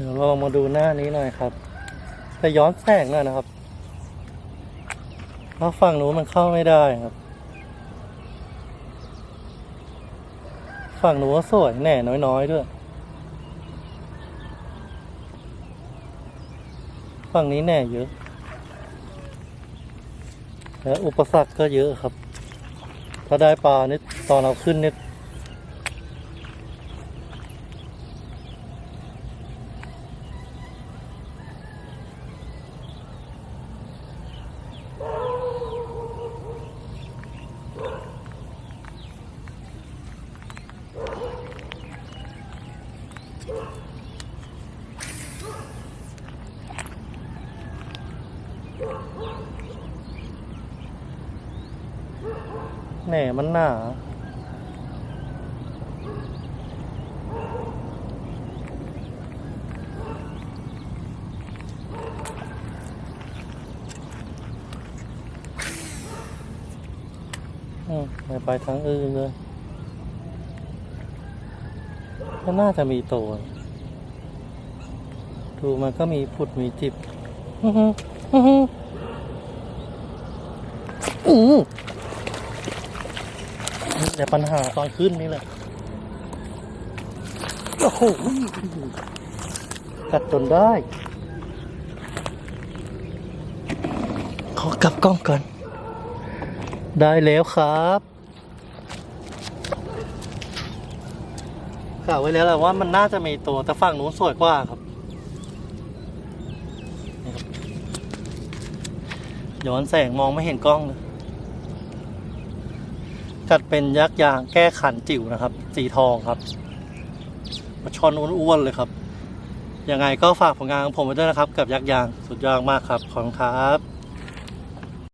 เดี๋ยวเรามาดูหน้านี้หน่อยครับแต่ย้อนแสงหน่อยนะครับเพราะฝั่งนู้นมันเข้าไม่ได้ครับ ฝั่งนู้นสวยแน่น้อยๆด้วย ฝั่งนี้แน่เยอะแล้วอุปสรรคก็เยอะครับ ถ้าได้ปลานี่ตอนเราขึ้นนี่ แหน่มันหนาอืมไม่ไปทางอื่นเลย ก็น่าจะมีตัวดูมันก็มีผุดมีจิบอื้ออแต่ปัญหาตอนขึ้นนี่แหละ โอ้โหกัดจนได้ ขอกลับกล้องก่อน ได้แล้วครับ กล่าวไว้แล้วแหละว่ามันน่าจะมีตัวแต่ฝั่งนู้นสวยกว่าครับ ย้อนแสงมองไม่เห็นกล้องเลยจัดเป็นยักษ์ยางแก้ขันจิ๋วนะครับ สีทองครับมาชอนอ้วนๆเลยครับ ยังไงก็ฝากผลงานของผมไว้ด้วยนะครับ กับยักษ์ยางสุดยอดมากครับ ขอบคุณครับ